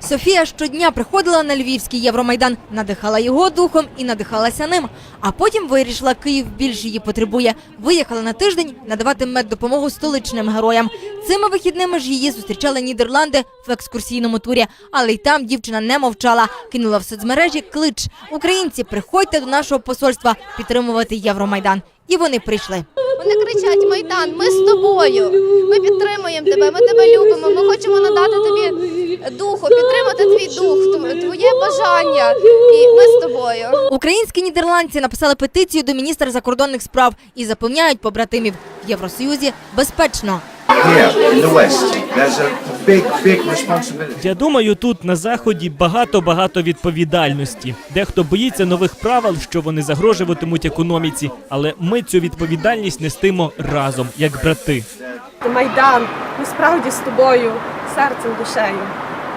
Софія щодня приходила на львівський Євромайдан, надихала його духом і надихалася ним. А потім вирішила, Київ більше її потребує. Виїхала на тиждень надавати меддопомогу столичним героям. Цими вихідними ж її зустрічали Нідерланди в екскурсійному турі. Але й там дівчина не мовчала. Кинула в соцмережі клич: Українці, приходьте до нашого посольства підтримувати Євромайдан. І вони прийшли. Вони кричать: Майдан, ми з тобою. Ми підтримуємо тебе, ми тебе любимо. Ми хочемо надати духу, підтримати твій дух, твоє бажання. І ми з тобою. Українські нідерландці написали петицію до міністра закордонних справ і запевняють побратимів в Євросоюзі безпечно. Я думаю, тут на заході багато-багато відповідальності. Дехто боїться нових правил, що вони загрожуватимуть економіці, але ми цю відповідальність нестимо разом, як брати. Майдан, ми з тобою, серцем, душею.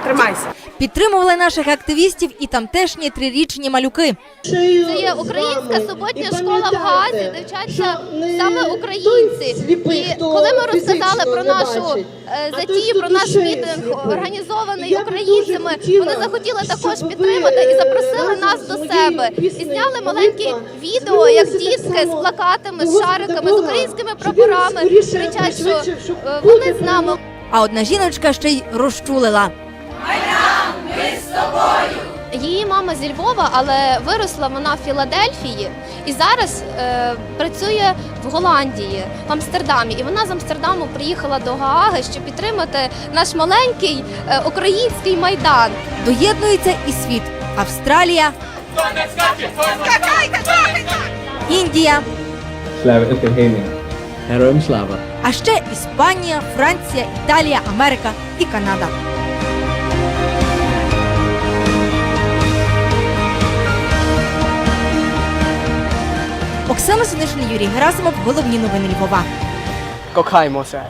Тримайся. Підтримували наших активістів і тамтешні трирічні малюки. Це є українська суботня школа в Гаазі, де саме українці. І коли ми розказали про нашу е, затію, про наш мітинг, організований українцями, вони захотіли також підтримати і запросили нас до себе. І зняли маленьке відео, як дітки з плакатами, з шариками, з українськими прапорами кричать, що е, вони з нами. А одна жіночка ще й розчулила. Її мама зі Львова, але виросла вона в Філадельфії і зараз е, працює в Голландії, в Амстердамі. І вона з Амстердаму приїхала до Гааги, щоб підтримати наш маленький е, український майдан. Доєднується і світ. Австралія, Індія, Слава Героям слава! а ще Іспанія, Франція, Італія, Америка і Канада. Оксана Синишин, Юрій Герасимов. Головні новини Львова. Кохаймося.